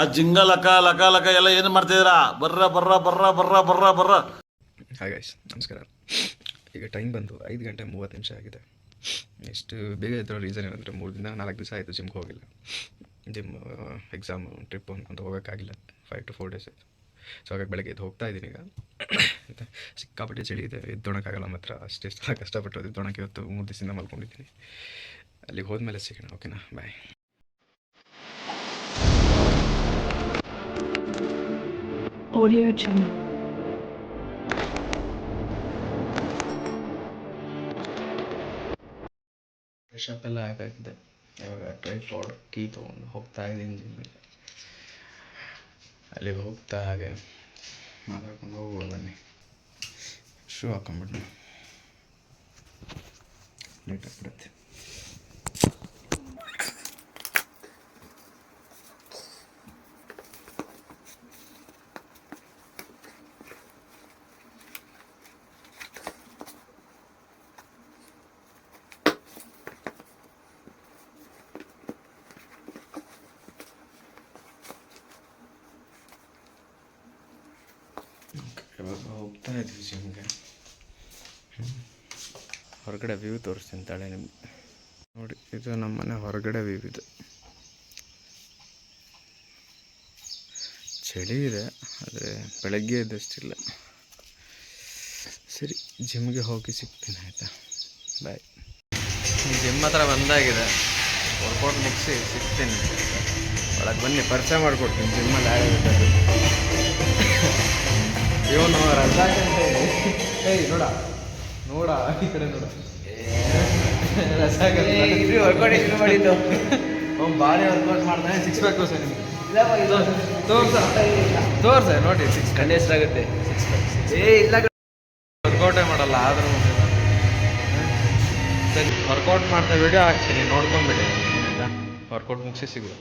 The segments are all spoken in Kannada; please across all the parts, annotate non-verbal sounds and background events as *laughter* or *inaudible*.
ಆ ಜಿಂಗ ಲಕ ಲಕ ಲಕ ಎಲ್ಲ ಏನು ಮಾಡ್ತಿದ್ದೀರಾ? ಬರ್ರ ಬರ್ರ ಬರ್ರ ಬರ್ರ ಬರ್ರ ಬರ್ರ. ಹಾಯ್ ನಮಸ್ಕಾರ. ಈಗ ಟೈಮ್ ಬಂದು ಐದು ಗಂಟೆ ಮೂವತ್ತು ನಿಮಿಷ ಆಗಿದೆ. ಎಷ್ಟು ಬೇಗ ಇದ್ರೋ ರೀಸನ್ ಏನಂದರೆ ಮೂರು ದಿನ, ನಾಲ್ಕು ದಿವಸ ಆಯಿತು ಜಿಮ್ಗೆ ಹೋಗಿಲ್ಲ. ಜಿಮ್ ಎಕ್ಸಾಮ್ ಟ್ರಿಪ್ ಅಂತ ಹೋಗೋಕ್ಕಾಗಿಲ್ಲ. ಫೈವ್ ಟು ಫೋರ್ ಡೇಸ್ ಆಯಿತು. ಸೊ ಹಾಗಾಗಿ ಬೆಳಗ್ಗೆ ಎದ್ದು ಹೋಗ್ತಾ ಇದ್ದೀನಿ ಈಗ. ಸಿಕ್ಕಾಪಟ್ಟೆ ಚಳಿ ಇದೆ, ಎದ್ದೋಣಕ್ಕಾಗಲ್ಲ ಮಾತ್ರ. ಅಷ್ಟೇ ಸಲ ಕಷ್ಟಪಟ್ಟು ಎದ್ದೋಣಕ್ಕೆ ಇವತ್ತು ಮೂರು ದಿವಸದಿಂದ ಮಲ್ಕೊಂಡಿದ್ದೀನಿ. ಅಲ್ಲಿಗೆ ಹೋದ್ಮೇಲೆ ಸಿಗೋಣ ಓಕೆನಾ ಬಾಯ್ Audio Jungle. ಫ್ರೆಶ್ ಅಪ್ ಎಲ್ಲ ಆಗಾಗಿದೆ ಇವಾಗ ಟ್ರೈ ಫಾರ್ಡ್ ಕೀ ತೊಗೊಂಡು ಹೋಗ್ತಾ ಇದ್ದೀನಿ ಜಿಮ್ಮಿಗೆ ಅಲ್ಲಿಗೆ ಹೋಗ್ತಾ ಹಾಗೆ ಮಾತಾಡ್ಕೊಂಡು ಹೋಗುವ ಬನ್ನಿ ಶೂ ಹಾಕೊಂಡ್ಬಿಟ್ಟು ಲೇಟ್ ಆಗಿಬಿಡುತ್ತೆ ಹೋಗ್ತಾ ಇದ್ವಿ ಜಿಮ್ಗೆ. ಹೊರಗಡೆ ವ್ಯೂ ತೋರಿಸ್ತೀನಿ ತಾಳೆ ನಿಮ್ಗೆ. ನೋಡಿ, ಇದು ನಮ್ಮ ಮನೆ ಹೊರಗಡೆ ವ್ಯೂ ಇದು. ಚಳಿ ಇದೆ, ಆದರೆ ಬೆಳಗ್ಗೆ ಇದ್ದಷ್ಟಿಲ್ಲ ಸರಿ, ಜಿಮ್ಗೆ ಹೋಗಿ ಸಿಗ್ತೀನಿ, ಆಯಿತಾ? ಬಾಯ್. ಜಿಮ್ ಹತ್ರ ಬಂದಾಗಿದೆ. ವರ್ಕೌಟ್ ಮುಗಿಸಿ ಸಿಗ್ತೀನಿ. ಒಳಗೆ ಬನ್ನಿ, ಪರಿಚಯ ಮಾಡಿಕೊಡ್ತೀನಿ, ಜಿಮ್ಮಲ್ಲಿ ಯಾರ್ಯಾರು ಇವನು ರಜಾಕ್ ಅಂತ ಹೇಳಿ. ಏಯ್ ನೋಡ. ನೋಡ ಈ ಕಡೆ ನೋಡ. ರಜಾಕ್ ವರ್ಕೌಟ್ ಎಷ್ಟು ಮಾಡಿದ್ದು? ಅವ್ನು ಭಾರಿ ವರ್ಕೌಟ್ ಮಾಡ್ತಾನೆ ಸಿಕ್ಸ್ ಪ್ಯಾಕ್ ಸರ್ ನಿಮ್ಗೆ. ತೋರ್ಸ. ತೋರ್ಸ. ನೋಡಿ. ಸಿಕ್ಸ್ ಕಣ್ಣು ಹೆಸರಾಗುತ್ತೆ. ಏ ಇಲ್ಲ ವರ್ಕೌಟೇ ಮಾಡಲ್ಲ ಆದ್ರೂ. ಸರಿ ವರ್ಕೌಟ್ ಮಾಡ್ತಾ ವಿಡಿಯೋ ಹಾಕ್ತೀನಿ ನೋಡ್ಕೊಂಬಿಡಿ ಆಯ್ತಾ? ವರ್ಕೌಟ್ ಮುಗಿಸಿ ಸಿಗುವ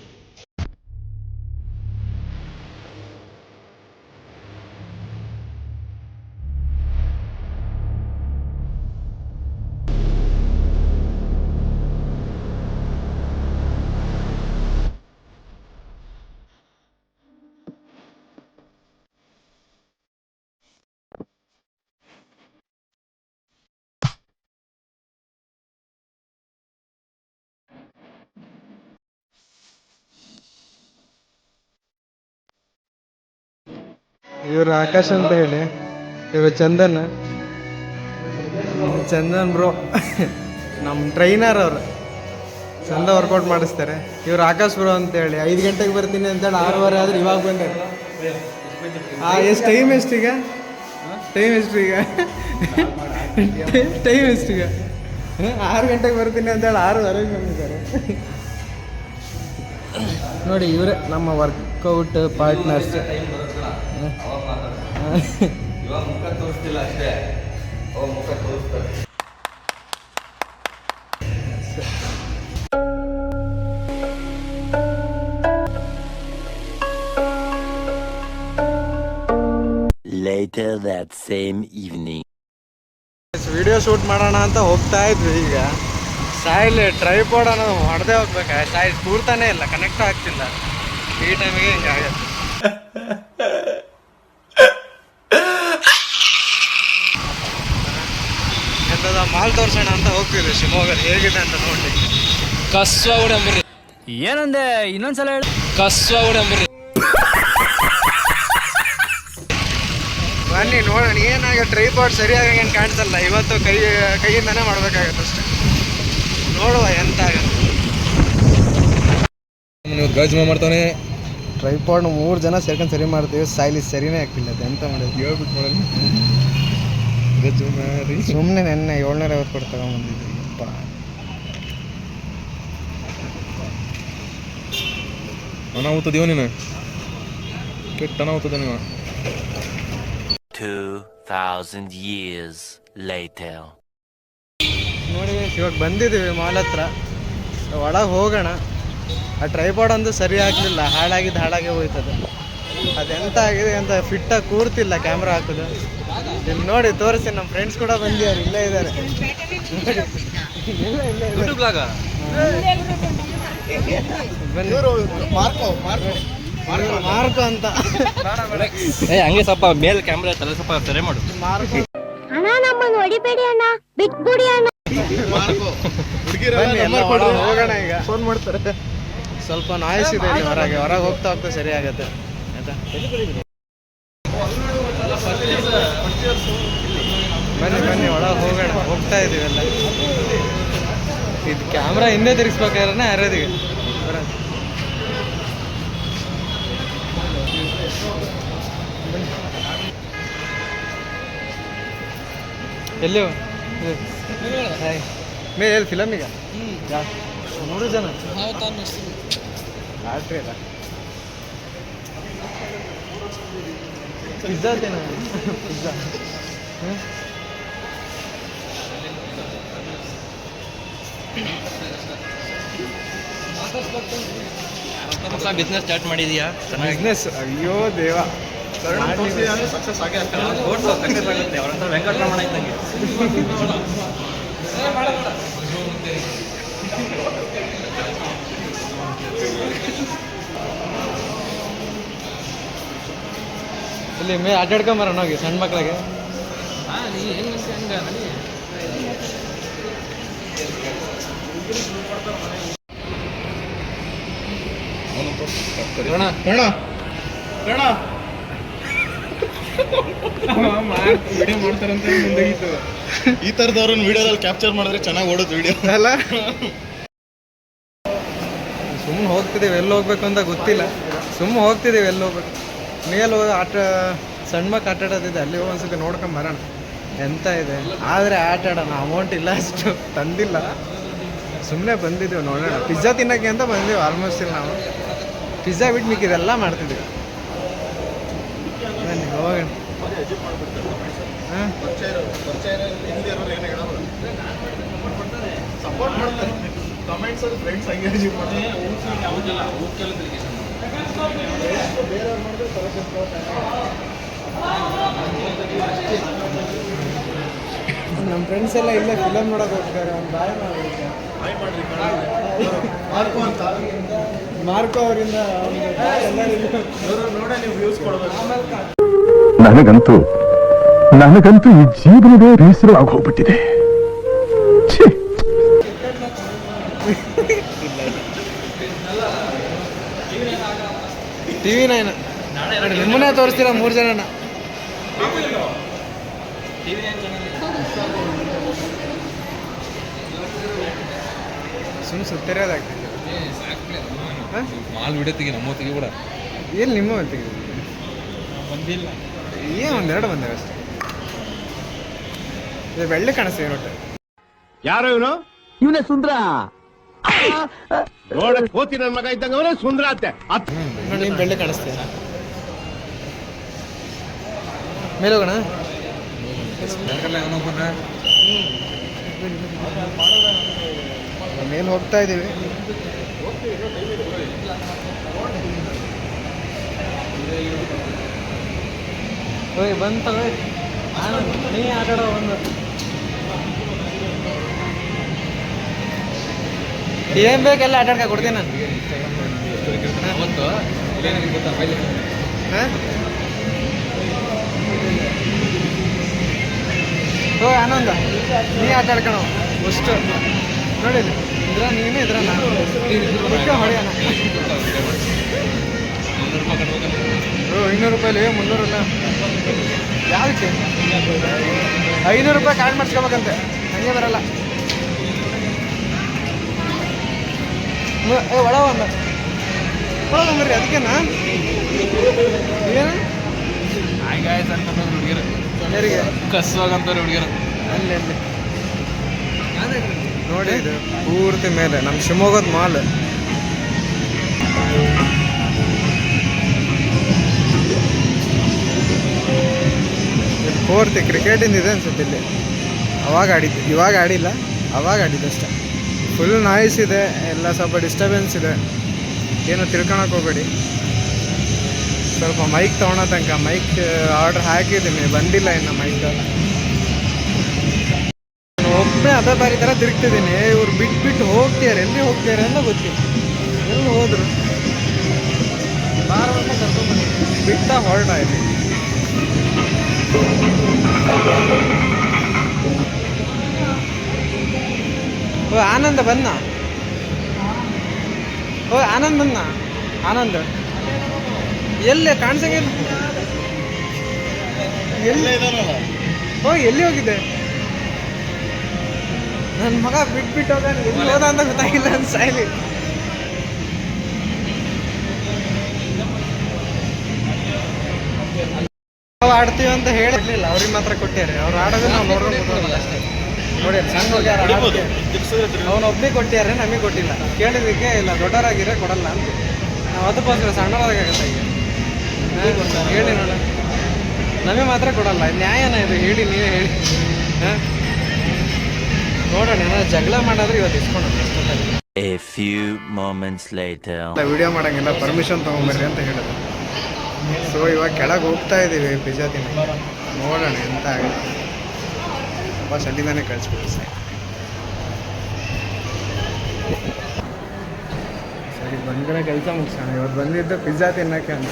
ಇವರು ಆಕಾಶ್ ಅಂತ ಹೇಳಿ. ಇವರು ಚಂದನ್. ಚಂದನ್ ಬ್ರೋ ನಮ್ಮ ಟ್ರೈನರ್ ಅವರು. ಚಂದ ವರ್ಕೌಟ್ ಮಾಡಿಸ್ತಾರೆ. ಇವ್ರು ಆಕಾಶ್ ಬ್ರೋ ಅಂತ ಹೇಳಿ. ಐದು ಗಂಟೆಗೆ ಬರ್ತೀನಿ ಅಂತೇಳಿ ಆರೂವರೆ ಆದ್ರೆ ಇವಾಗ ಬಂದೆ ಆ ಎಷ್ಟು ಟೈಮ್ ಎಷ್ಟೀಗ ಟೈಮ್ ಎಷ್ಟೀಗ ಟೈಮ್ ಎಷ್ಟೀಗ ಆರು ಗಂಟೆಗೆ ಬರ್ತೀನಿ ಅಂತೇಳಿ ಆರೂವರೆಗೆ ಬಂದಿದ್ದಾರೆ. ನೋಡಿ ಇವರೇ ನಮ್ಮ ವರ್ಕೌಟ್ ಪಾರ್ಟ್ನರ್ಸ್ ಇವಾಗ ಮುಖ ತೋರಿಸ್ತಿಲ್ಲ ಅಷ್ಟೇ ಅವ ಮುಖ ತೋರಿಸ್ತಾರೆ Later that same evening. Video shoot ಮಾಡೋಣ ಅಂತ ಹೋಗ್ತಾ ಇದ್ವಿ ಈಗ. ಸಾಯಿಲ್ ಟ್ರೈಪಾಡ್ ಅನ್ನೋದು ಹೊಡೆದೇ ಹೋಗ್ಬೇಕಾ? ಸಾಯಿಲ್ ಕೂರ್ತಾನೆ ಇಲ್ಲ ಕನೆಕ್ಟ್ ಆಗ್ತಿಲ್ಲ. ಈ ಟೈಮಿಗೆ ಹಿಂಗೆ *laughs* ಆಗತ್ತೆ ಎಂಥದ ಮಾಲ್ ತೋರ್ಸೋಣ ಅಂತ ಶಿವಮೊಗ್ಗ ಹೇಗಿದೆ ಅಂತ ನೋಡಿ. ಕಸ್ವ ಉಡಂಬರಿ ಏನಂದೆ? ಇನ್ನೊಂದ್ಸಲ ಹೇಳಿ. ಕಸ್ವ ಉಡಂಬರಿ ಬನ್ನಿ ನೋಡೋಣ. ಏನಾಗ ಟ್ರೈಪಾಡ್ ಸರಿಯಾಗಿ ಏನು ಕಾಣಿಸಲ್ಲ. ಇವತ್ತು ಕೈ ಕೈಯಿಂದನೇ ಮಾಡ್ಬೇಕಾಗತ್ತೆ ಅಷ್ಟೇ. ನೋಡುವ ಎಂತ ಆಗತ್ತೆ. ಗಜ್ಮ ಮಾಡ್ತಾನೆ. ಟ್ರೈಪಾಡ್ ಮೂರು ಜನ ಸೇರ್ಕೊಂಡು ಸರಿ ಮಾಡ್ತೀವಿ. ಸಾಯ್ಲಿ ಸರಿನೇ ಆಗ್ತಿಲ್ಲ. ಅದು ಎಂತ ಮಾಡೋದು? ಹೇಳ್ಬಿಟ್ಟು ಮಾರಿ ಸುಮ್ಮನೆ ನೆನ್ನೆ ಏಳ್ನೂರ ಐವತ್ತು ಕೊಟ್ಟು ತಗೊಂಬಂದಿದ್ವಿ ಅಪ್ಪ ದೇವ ನೀನು? ಕೆಟ್ಟ ಅನಾಹುತದ ನೀವು 2000 ಇಯರ್ಸ್ later. ನೋಡಿ ಇವಾಗ ಬಂದಿದ್ದೀವಿ ಮಾಲ್ ಹತ್ರ. ಒಳಗೆ ಹೋಗೋಣ. ಆ ಟ್ರೈಪಾಡ್ ಅಂತೂ ಸರಿ ಆಗಲಿಲ್ಲ. ಹಾಳಾಗಿದ್ದು ಹಾಳಾಗಿ ಹೋಯ್ತದೆ. ಅದೆಂತ ಆಗಿದೆ ಅಂತ ಫಿಟ್ಟಾಗಿ ಕೂರ್ತಿಲ್ಲ ಕ್ಯಾಮ್ರಾ ಹಾಕೋದು. ಇಲ್ಲಿ ನೋಡಿ ತೋರಿಸಿ ನಮ್ಮ ಫ್ರೆಂಡ್ಸ್ ಕೂಡ ಬಂದಿದ್ದಾರೆ ಇಲ್ಲೇ ಇದ್ದಾರೆ. ಮಾರ್ಕೋ ಅಂತ. ಏ ಹಂಗೆ ಸ್ವಲ್ಪ ಮೇಲ್ ಕ್ಯಾಮ್ರಾ ತಲೆ ಸ್ವಲ್ಪ ಸರಿ ಮಾಡು. ಮಾರ್ಕೋ. ಅಣ್ಣ ನಮ್ಮನ್ನು ಹೊಡಿಬೇಡಿ ಅಣ್ಣ ಬಿಟ್ಬಿಡಿ ಅಣ್ಣ. ಹೋಗೋಣ ಈಗ. ಫೋನ್ ಮಾಡ್ತಾರೆ. ಸ್ವಲ್ಪ ನಾಯ್ಸ್ ಇದೆ ಇಲ್ಲಿ ಹೊರಗೆ. ಹೊರಗೆ ಹೋಗ್ತಾ ಹೋಗ್ತಾ ಸರಿ ಆಗತ್ತೆ. ಆಯ್ತಾ ಬನ್ನಿ ಬನ್ನಿ ಒಳಗೆ ಹೋಗೋಣ ಹೋಗ್ತಾ ಇದೀವಲ್ಲ. ಇದು ಕ್ಯಾಮ್ರಾ ಹಿಂದೆ ತಿರ್ಗಿಸ್ಬೇಕಾದ್ರೆ ಯಾರದಿಗೆ ಎಲ್ಲಿ ಮೇ ಎಲ್ಲಿ ಈಗ? ಮೂರು ಜನ. ಪಿಜ್ಜಾ ತಿನ್ನ ಪಿಜ್ಜಾ ಹೊಸ ಬಿಸ್ನೆಸ್ ಸ್ಟಾರ್ಟ್ ಮಾಡಿದೀಯಾ? ಬಿಸ್ನೆಸ್ ಅಯ್ಯೋ ದೇವ. ಸಕ್ಸಸ್ ಆಗುತ್ತೆ ಅವ್ರಂತ ವೆಂಕಟರಮಣ ಇದ್ದಂಗೆ. ಇಲ್ಲಿ ಮೇ ಅಡ್ಡಾಡ್ಕೊಂಬರೋಣ ಹೋಗಿ ಸಣ್ಣ *laughs* ಈ ತರದವ್ರ ವಿಡಿಯೋದಲ್ಲಿ ಕ್ಯಾಪ್ಚರ್ ಮಾಡಿದ್ರೆ ಚೆನ್ನಾಗಿ ಓಡೋದು ವಿಡಿಯೋ. ಅಲ್ಲ? ಸುಮ್ಮನೆ ಹೋಗ್ತಿದ್ದೀವಿ ಎಲ್ಲಿ ಹೋಗ್ಬೇಕು ಅಂತ ಗೊತ್ತಿಲ್ಲ. ಸುಮ್ಮನೆ ಹೋಗ್ತಿದ್ದೀವಿ ಎಲ್ಲಿ ಹೋಗ್ಬೇಕು. ಮೇಲೆ ಹೋಗಿ ಆಟ ಸಣ್ಣ ಮಕ್ಳು ಆಟ ಆಡೋದಿದೆ ಅಲ್ಲಿ ಹೋಗಿ ಒಂದ್ಸತಿ ನೋಡ್ಕೊಂಡ್ ಬರೋಣ. ಎಂತ ಇದೆ? ಆದ್ರೆ ಆಟ ಆಡೋಣ ಅಮೌಂಟ್ ಇಲ್ಲ ಅಷ್ಟು ತಂದಿಲ್ಲ. ಸುಮ್ಮನೆ ಬಂದಿದ್ದೀವಿ, ನೋಡೋಣ. ಪಿಜ್ಜಾ ತಿನ್ನೋಕ್ಕೆ ಅಂತ ಬಂದಿದ್ದೀವಿ ಆಲ್ಮೋಸ್ಟ್ ಇಲ್ಲಿ ನಾವು. ಪಿಜ್ಜಾ ಬಿಟ್ಟು ಮಿಕ್ಕಿದೆಲ್ಲ ಮಾಡ್ತಿದ್ದೀವಿ. ಬನ್ನಿ, ಹೋಗೋಣ. ನಮ್ಮ ಫ್ರೆಂಡ್ಸ್ ಎಲ್ಲ ಇಲ್ಲೇ ಫಿಲಮ್ ನೋಡೋಕೆ ಹೋಗ್ತಾರೆ ಒಂದು ಬಾಯ್ ಮಾಡಿದ್ದೆ ಮಾರ್ಕೋ ಅಂತ. ಮಾರ್ಕೋ ಅವರಿಂದ ಒಂದು bye ಎಲ್ಲರಿಗೂ ನೋಡೇ ನೀವು ವ್ಯೂಸ್ ಕೊಡಬೇಕು ನನಗಂತೂ ನನಗಂತೂ ಈ ಜೀವನವೇ ಬೇಸರ ಆಗೋಗ್ಬಿಟ್ಟಿದೆ. ಛೀ. T V nine. ನಿಮ್ಮನ್ನೇ ತೋರಿಸ್ತೀರಾ ಮೂರು ಜನನ? ಸುಮ್ಮನೆ ಸುತ್ತಿರೋದಾಗ್ತದೆ ಮಾಲ್ ವಿಡಿಯೋ ತೆಗಿ ನಮ್ಮ ತೆಗಿ ಕೂಡ. ಎಲ್ಲಿ ನಿಮ್ಮ ತೆಗೆದು ಬಂದಿಲ್ಲ. ಏನು ಒಂದೆರಡು ಬಂದವೆ ಅಷ್ಟೇ. ಇದು ಬೆಳ್ಳಿ ಕಾಣಿಸ್ತೀವಿ ನೋಟ ಯಾರೋ ಇವನು? ಇವನೇ ಸುಂದ್ರ. ನೋಡಕ್ ಕೋತಿ ನನ್ನ ಮಗ ಇದ್ದಂಗ ಅವನೇ ಸುಂದ್ರ ಅತ್ತೆ ನೋಡಿ ನೀನು ಬೆಳ್ಳಿ ಕಾಣಿಸ್ತೀಯ ಮೇಲೆ ಹೋಗೋಣ. ಮೇಲೆ ಹೋಗ್ತಾ ಇದ್ದೀವಿ. ಬಂತ ಹೋಯ್ ನೀ ಆಟಾಡೋ ಒಂದು. ಏನ್ ಬೇಕೆಲ್ಲ ಆಟಾಡ್ಕ, ಕೊಡ್ತೀನಿ ನಾನು. ಹಾ? ಓ ಆನಂದ, ನೀ ಆಟಾಡ್ಕೋ. ಫಸ್ಟ್ ಅಷ್ಟು. ನೋಡಿ. ಇದ್ರ ನೀನು ಇದ್ರ ನಾನು ಹೊಡೆಯೋಣ. ಓ ಐನೂರು ರೂಪಾಯಿ ಮುನ್ನೂರು ಯಾವ್ದಕ್ಕೆ? ಐನೂರು ರೂಪಾಯಿ ಕಾರ್ಡ್ ಮಾಡಿಸ್ಕೋಬೇಕಂತೆ. ಹಂಗೆ ಬರಲ್ಲ. ಏ ಒಳ ಒಂದು. ಒಳ ಬಂದ್ರಿ ಅದಕ್ಕೇನಾ? ಏನು? ಗಾಯ್ಸ್ ಅಂತ ಹುಡುಗಿರು ಕಸ್ವಾಗಂತಾರೆ ಹುಡುಗಿರು. ಅಲ್ಲಿ ಅಲ್ಲಿ. ನೋಡಿ, ಇದು ಪೂರ್ತಿ ಮೇಲೆ. ನಮ್ಮ ಶಿವಮೊಗ್ಗದ ಮಾಲ್. ಪೂರ್ತಿ ಕ್ರಿಕೆಟಿಂದ ಇದೆ ಅನ್ಸುತ್ತೆ ಇಲ್ಲಿ. ಅವಾಗ ಆಡಿದ್ದು. ಇವಾಗ ಆಡಿಲ್ಲ. ಅವಾಗ ಆಡಿದ್ದು ಅಷ್ಟೇ. ಫುಲ್ ನಾಯ್ಸ್ ಇದೆ. ಎಲ್ಲ ಸ್ವಲ್ಪ ಡಿಸ್ಟರ್ಬೆನ್ಸ್ ಇದೆ. ಏನು ತಿಳ್ಕೊಳಕ್ಕೆ ಹೋಗಬೇಡಿ. ಸ್ವಲ್ಪ ಮೈಕ್ ತೊಗೊಳೋ ತನಕ ಮೈಕ್ ಆರ್ಡರ್ ಹಾಕಿದ್ದೀನಿ. ಬಂದಿಲ್ಲ ಇನ್ನು ಮೈಕ್ ಒಬ್ಬನೇ ಅದ ಬಾರಿ ಥರ ತಿರುಗ್ತಿದ್ದೀನಿ. ಇವ್ರು ಬಿಟ್ಟು ಬಿಟ್ಟು ಹೋಗ್ತಿದ್ದಾರೆ ಎಲ್ಲಿ ಹೋಗ್ತಿದ್ದಾರೆ ಅಂತ ಗೊತ್ತಿಲ್ಲ. ಎಲ್ಲ ಹೋದ್ರು? ಬಾರವನ್ನು ಕರ್ಕೊಂಡ್ಬನ್ನಿ ಬಿಟ್ಟ ಹೊರಟ ಇದೆ ಓ, ಆನಂದ ಬನ್ನ? ಓ, ಆನಂದ್ ಬನ್ನ? ಆನಂದ. ಎಲ್ಲಿ? ಕಾಣಿಸಂಗಿಲ್ಲ. ಎಲ್ಲಿ? ಓ, ಎಲ್ಲಿ ಹೋಗಿದೆ ನನ್ನ ಮಗ ಬಿಟ್ಬಿಟ್ಟು ಹೋಗ ಎಲ್ಲಿ ಹೋದ ಅಂತ ಗೊತ್ತಾಗಿಲ್ಲ ನನ್ನ ಸಾಯ್ಲಿ ನಾವು ಆಡ್ತೀವಿ ಅಂತ ಹೇಳಿರ್ಲಿಲ್ಲ ಅವ್ರಿಗೆ ಮಾತ್ರ ಕೊಟ್ಟಿದ್ದಾರೆ. ಅವ್ರು ಆಡೋದು ನಾವು ನೋಡ್ಕೊಂಡು ಅಷ್ಟೇ. ನೋಡಿ ಸಣ್ಣ ಹುಡುಗ ಅವನು ಒಬ್ಬನಿಗೆ ಕೊಟ್ಟಿದ್ದಾರೆ ನಮಗೆ ಕೊಟ್ಟಿಲ್ಲ. ಕೇಳಿದಕ್ಕೆ ಇಲ್ಲ ದೊಡ್ಡರಾಗಿರೇ ಕೊಡಲ್ಲ ಅಂತ. ನಾವು ಅದಕ್ಕೋಸ್ಕರ ಸಣ್ಣವರಾಗತ್ತೆ ಈಗ. ಹೇಳಿ ನೋಡ. ನಮಗೆ ಮಾತ್ರ ಕೊಡಲ್ಲ ನ್ಯಾಯನ ಇದು ಹೇಳಿ ನೀವೇ ಹೇಳಿ. ಹಾಂ? ನೋಡೋಣ ಜಗಳ ಮಾಡಾದ್ರೆ ಇವತ್ತು ಇಸ್ಕೊಂಡು A few moments later. Video ಮಾಡೋಂಗಿಲ್ಲ ಪರ್ಮಿಷನ್ ತೊಗೊಂಬರ್ರಿ ಅಂತ ಹೇಳಿದ್ರು. ಸೊ ಇವಾಗ ಕೆಳಗೆ ಹೋಗ್ತಾ ಇದ್ದೀವಿ ಪಿಜ್ಜಾ ತಿನ್ನ ನೋಡೋಣ ಎಂತ ಆಗುತ್ತೆ. ಬಸ್ ಅಲ್ಲಿಂದಾನೆ ಕಳಿಸ್ಬಿಟ್ಟು ಸರ್ ಸರಿ ಬಂದರೆ ಕೆಲಸ ಮುಗಿಸೋಣ. ಇವತ್ತು ಬಂದಿದ್ದು ಪಿಜ್ಜಾ ತಿನ್ನೋಕ್ಕೆ ಅಂತ.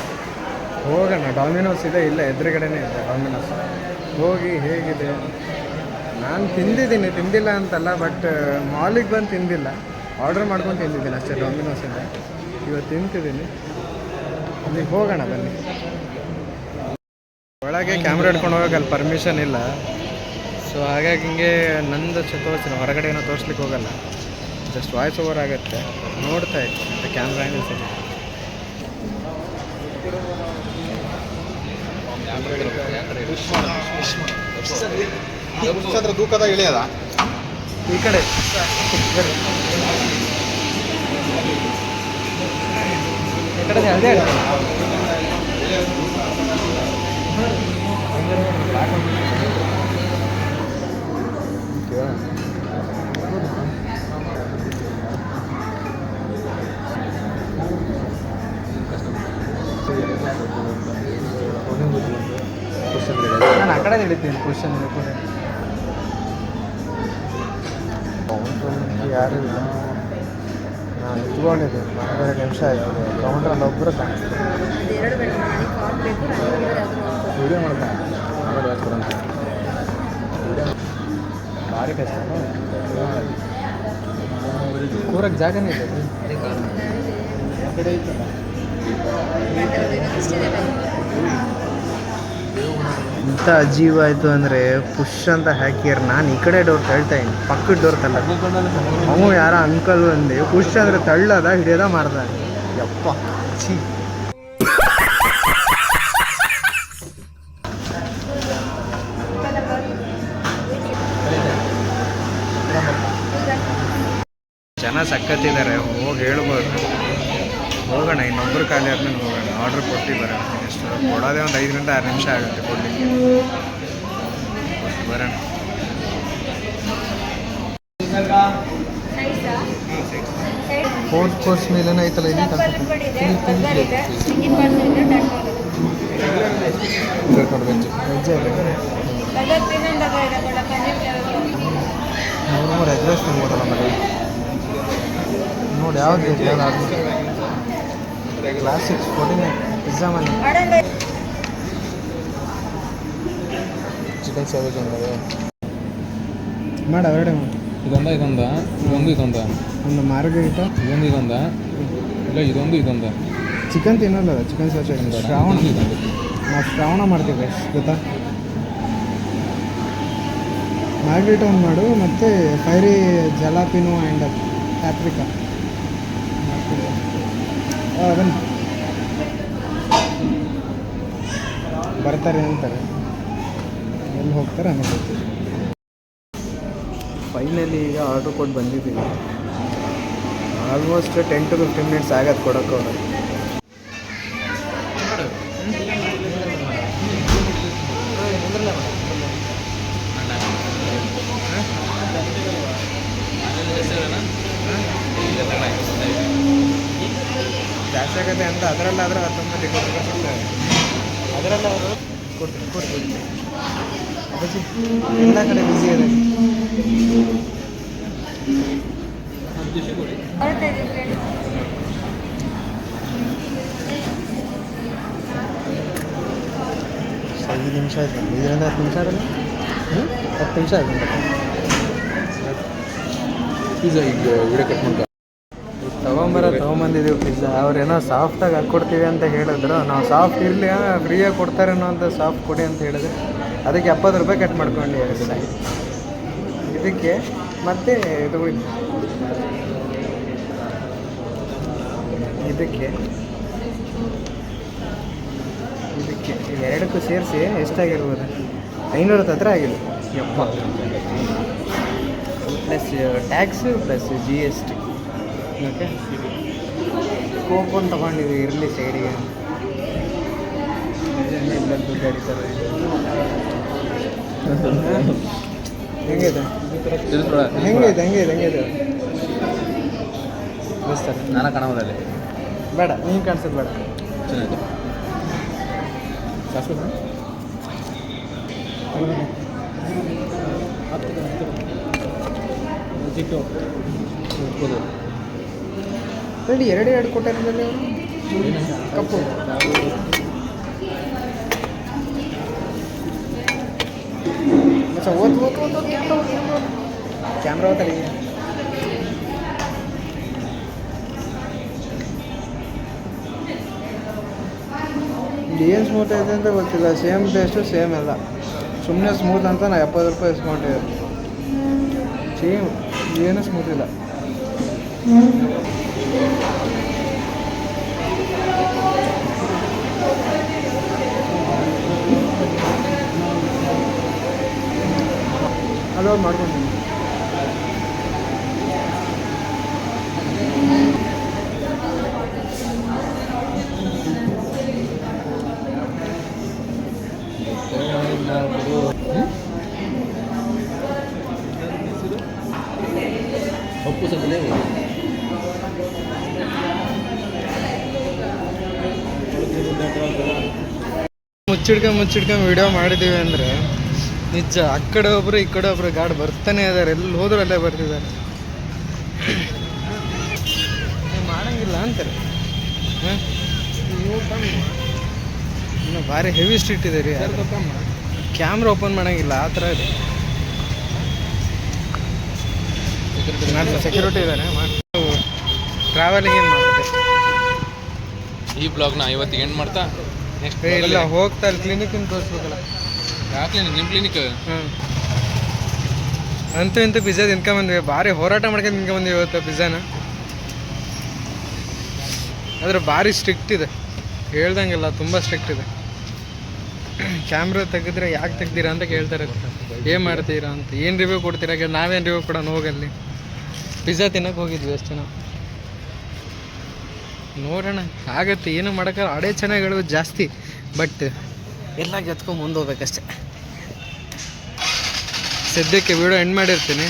ಹೋಗೋಣ ಡಾಮಿನೋಸ್ ಇದೆ ಇಲ್ಲ ಎದುರುಗಡೆನೇ ಇದೆ ಡಾಮಿನೋಸ್ ಹೋಗಿ ಹೇಗಿದೆ ನಾನು ತಿಂದಿದ್ದೀನಿ, ತಿಂದಿಲ್ಲ ಅಂತಲ್ಲ ಬಟ್ ಮಾಲಿಗೆ ಬಂದು ತಿಂದಿಲ್ಲ. ಆರ್ಡರ್ ಮಾಡ್ಕೊಂಡು ತಿಂದಿದ್ದೀನಿ ಅಷ್ಟೇ ಡಾಮಿನೋಸಿಂದ ಇವತ್ತು ತಿಂತಿದ್ದೀನಿ. ಅಲ್ಲಿಗೆ ಹೋಗೋಣ ಬನ್ನಿ. ಒಳಗೆ ಕ್ಯಾಮ್ರಾ ಹಿಡ್ಕೊಂಡು ಹೋಗಕ್ಕೆ ಅಲ್ಲಿ ಪರ್ಮಿಷನ್ ಇಲ್ಲ. ಸೊ ಹಾಗಾಗಿ ಹಿಂಗೆ ನಂದು ತೋರಿಸ್ತೀನಿ ಹೊರಗಡೆ ಏನೋ ತೋರಿಸ್ಲಿಕ್ಕೆ ಹೋಗಲ್ಲ. ಜಸ್ಟ್ ವಾಯ್ಸ್ ಓವರ್ ಆಗುತ್ತೆ. ನೋಡ್ತಾ ಇತ್ತು ಮತ್ತು ಕ್ಯಾಮ್ರಾ ಸರಿ ತೂಕದ ಇಳಿಯದ? ಈ ಕಡೆ. ಅದೇ ನಾನು ಆ ಕಡೆ ಹಿಡಿತೀನಿ ಕ್ವಶನ್ ಯಾರು ನಾನು ನಿಂತ್ಕೊಂಡಿದ್ದೆ. ಎರಡು ನಿಮಿಷ ಆಯಿತು. ಕೌಂಟ್ರಲ್ಲಿ ಒಬ್ಬರು ವೀಡಿಯೋ ಮಾಡ್ತಾನೆ ಭಾರಿ ಕಷ್ಟ ಕೂರಕ್ಕೆ ಜಾಗನೇ ಇದೆ ಕಡೆ ಐತಲ್ಲ ಇಂಥ ಅಜೀವ ಆಯಿತು ಅಂದರೆ ಪುಷ್ ಅಂತ ಹಾಕಿರ್, ನಾನು ಈ ಕಡೆ ಡೋರ್ ತಳ್ತಾ ಇದ್ದೀನಿ ಪಕ್ಕದ ಡೋರ್ ತಳ್ಳ. ಅವು ಯಾರ ಅಂಕಲ್ ಬಂದು ಪುಷ್ ಅಂದರೆ ತಳ್ಳದ, ಹಿಡಿಯೋದ ಮಾಡ್ದ ಯಪ್ಪ. ಜನ ಸಕ್ಕತ್ತಿದ್ದಾರೆ ಹೋಗಿ ಹೇಳ್ಬೋದು. ಹೋಗೋಣ ಇನ್ನೊಬ್ಬರು ಖಾಲಿ ಆದ್ಮೇಲೆ ಹೋಗೋಣ. ಆರ್ಡ್ರ್ ಕೊಟ್ಟು ಬರೋಣ. ಎಷ್ಟು ಕೊಡೋದೇ ಒಂದು ಗಂಟೆ ಆರು ನಿಮಿಷ ಆಗುತ್ತೆ ಕೊಡಲಿಕ್ಕೆ. ಬರೋಣ. ಫೋರ್ತ್ ಕೋರ್ಸ್ ಮೇಲೆ ಐತಲ್ಲ ಇಲ್ಲಿ ನೋಡಿ ಮೂರು ರೈಸ್ ತಿನ್ಬೋದಲ್ಲ ಮನೆ. ನೋಡಿ ಯಾವ್ದು ಬೇಕು ಸಿಕ್ಸ್ ಕ್ಲಾಸಿಕ್ಸ್ ಫೋರ್ಟಿನ್ ಪಿಜ್ಜಾ ಮನೆ ಚಿಕನ್ ಸ್ಯಾಂಡ್ವಿಚ್ ಅಂದರೆ ಮಾಡ ಎರಡೇ ಮಾಡಿ ಇದೊಂದ ಇದೊಂದ ಇದೊಂದು ಇದೊಂದ ಒಂದು ಮಾರ್ಗರಿಟ ಇದೊಂದು ಇದೊಂದ ಇಲ್ಲ ಇದೊಂದು ಇದೊಂದ ಚಿಕನ್ ತಿನ್ನಲ್ಲ ಚಿಕನ್ ಸಾಚ್ ಶ್ರಾವಣ ಇದೊಂದು ನಾವು ಶ್ರಾವಣ ಮಾಡ್ತೀವಿ ಗೊತ್ತಾ ಮಾರ್ಗ್ರೇಟ್ ಒಂದು ಮಾಡು ಮತ್ತು ಫೈರಿ ಜಲಾಪಿನೋ ಆ್ಯಂಡ್ ಪ್ಯಾಪ್ರಿಕಾ ಬರ್ತಾರೆ ಅಂತಾರೆ. ಎಲ್ಲಿ ಹೋಗ್ತಾರೆ ಆಮೇಲೆ ಫೈನಲಿ ಈಗ ಆರ್ಡ್ರ್ ಕೊಟ್ಟು ಬಂದಿದ್ದೀವಿ. Almost ten to fifteen minutes ಆಗತ್ತೆ ಕೊಡೋಕೆ ಆಗುತ್ತೆ ಅಂತ ಅದರಲ್ಲಾದ್ರೆ ಹತ್ತೊಂಬತ್ತು ಇಪ್ಪತ್ತು ಅದರಲ್ಲಿ ಅವರು ಅದರಲ್ಲಾದ್ರು ಕೊಡ್ತೀನಿ ಕೊಡ್ತೀನಿ. ಅಪ್ಪಾಜಿ ಎಲ್ಲ ಕಡೆ ಬಿಸಿ ಇದೆ ಐದು ನಿಮಿಷ ಆಯ್ತು. ಇದರಿಂದ ಹತ್ತು ನಿಮಿಷ ಆಗಲ್ಲ? ಹ್ಞೂ ಹತ್ತು ನಿಮಿಷ ಆಗಿದೆ ಪಿಜ್ಜಾ ಈಗ ವಿಡಿಯೋ ಕಟ್ ಮಾಡ್ಕ ತೊಗೊಂಬರ ತೊಗೊಂಬಂದಿದ್ದೀವಿ ಪಿಜ್ಜಾ ಅವ್ರೇನೋ ಸಾಫ್ಟಾಗಿ ಹಾಕ್ಕೊಡ್ತೀವಿ ಅಂತ ಹೇಳಿದ್ರು. ನಾವು ಸಾಫ್ಟ್ ಇರಲಿ ಫ್ರೀಯಾಗಿ ಕೊಡ್ತಾರೇನೋ ಅಂತ ಸಾಫ್ಟ್ ಕೊಡಿ ಅಂತ ಹೇಳಿದ್ರೆ. ಅದಕ್ಕೆ ಎಪ್ಪತ್ತು ರೂಪಾಯಿ ಕಟ್ ಮಾಡ್ಕೊಂಡು ಇದಕ್ಕೆ ಮತ್ತೆ ಇದು ಇದಕ್ಕೆ ಇದಕ್ಕೆ ಎರಡಕ್ಕೂ ಸೇರಿಸಿ ಎಷ್ಟಾಗಿರ್ಬೋದು? ಐನೂರ ಹತ್ರ ಆಗಿದೆ ಎಪ್ಪ plus tax plus G S T okay coupon ತಗೊಂಡಿದ್ವಿ ಇರಲಿ ಸೈಡಿಗೆ ಹೆಂಗಿದೆ? ಹೆಂಗಿದೆ ಹೆಂಗಿದೆ ಹೆಂಗಿದೆ? ಸರ್ ನಾನು ಕಾಣೋದಲ್ಲಿ ಬೇಡ ನೀನು ಕಾಣಿಸೋದು ಬೇಡ. ಚೆನ್ನಾಗಿದೆ. ಹೇಳಿ, ಎರಡು ಎರಡು ಕೊಟ್ಟಿರೋದಲ್ಲಿ ಅವರು ಕಪ್ಪು ಮಚ್ಚ ಓದ್ ಓದ್ ಓದ್ ಕ್ಯಾಮ್ರಾ ಓದ್ತಾರೆ ಏನು ಸ್ಮೂತ್ ಐತೆ ಅಂತ ಗೊತ್ತಿಲ್ಲ. ಸೇಮ್ ಟೇಸ್ಟು ಸೇಮ್ ಎಲ್ಲ. ಸುಮ್ಮನೆ ಸ್ಮೂತ್ ಅಂತ ನಾ ಎಪ್ಪತ್ತು ರೂಪಾಯಿ ಇಸ್ಕೊಂಡಿದ್ದೆ ಸೇಮ್, ಏನು ಸ್ಮೂತ್ ಇಲ್ಲ. ಅಲೋಡ್ ಮಾಡ್ಕೊಂಡು ಮುಚ್ಚಿಡ್ಕೊಂಡು ಮುಚ್ಚಿಡ್ಕೊಂಡು ವಿಡಿಯೋ ಮಾಡಿದ್ದೀವಿ ಅಂದರೆ ನಿಜ ಆ ಕಡೆ ಒಬ್ರು ಈ ಕಡೆ ಒಬ್ರು ಗಾಡಿ ಬರ್ತಾನೆ ಇದಾರೆ ಎಲ್ಲಿ ಹೋದ್ರು ಅಲ್ಲೇ ಬರ್ತಿದ್ದಾರೆ. ಮಾಡಂಗಿಲ್ಲ ಅಂತಾರೆ. ಇನ್ನು ಭಾರಿ ಹೆವಿ ಸ್ಟ್ರೀಟ್ ಇದೆ ರೀ ಕ್ಯಾಮ್ರಾ ಓಪನ್ ಮಾಡಂಗಿಲ್ಲ ಆ ಥರ ಇದೆ. ಸೆಕ್ಯೂರಿಟಿ ಇದ್ದಾನೆ ಟ್ರಾವೆಲಿಂಗ್ ಏನು ಮಾಡುತ್ತೆ ಈ ಬ್ಲಾಗ್ನ ಇವತ್ತಿಗೆ ಏನು ಮಾಡ್ತಾ ನೆಕ್ಸ್ಟ್ ಇಲ್ಲ ಹೋಗ್ತಾ ಇಲ್ಲಿ ಕ್ಲಿನಿಕ್ ತೋರಿಸ್ಬೇಕಲ್ಲ. ನಿಮ್ಮ ಕ್ಲಿನಿಕ್ ಅಂತೂ ಇಂತೂ ಪಿಜ್ಜಾ ತಿನ್ಕೊಂಬಂದ್ವಿ ಭಾರಿ ಹೋರಾಟ ಮಾಡ್ಕೊಂಡು ತಿನ್ಕೊಂಬಂದ್ವಿ ಇವತ್ತು ಪಿಜ್ಜಾನ ಆದರೆ ಭಾರಿ ಸ್ಟ್ರಿಕ್ಟ್ ಇದೆ. ಹೇಳ್ದಂಗೆಲ್ಲ ತುಂಬ ಸ್ಟ್ರಿಕ್ಟ್ ಇದೆ. ಕ್ಯಾಮ್ರಾ ತೆಗೆದ್ರೆ ಯಾಕೆ ತೆಗ್ದಿರಾ ಅಂತ ಕೇಳ್ತಾರೆ. ಏನು ಮಾಡ್ತೀರಾ ಅಂತ, ಏನು ರಿವ್ಯೂ ಕೊಡ್ತೀರಾ ನಾವೇನು ರಿವ್ಯೂ ಕೊಡೋಣ ಹೋಗಲ್ಲಿ. ಪಿಜ್ಜಾ ತಿನ್ನೋಕೆ ಹೋಗಿದ್ವಿ ಅಷ್ಟು ನಾವು. ನೋಡೋಣ, ಆಗತ್ತೆ, ಏನು ಮಾಡೋಕ್ಕೆ ಅಡೇ ಚೆನ್ನಾಗಿ ಹೇಳೋದು ಜಾಸ್ತಿ ಬಟ್ ಎಲ್ಲ ಗೆದ್ಕೊಂಡು ಮುಂದೆ ಹೋಗ್ಬೇಕಷ್ಟೆ. ಸದ್ಯಕ್ಕೆ ವಿಡಿಯೋ ಎಂಡ್ ಮಾಡಿರ್ತೀನಿ.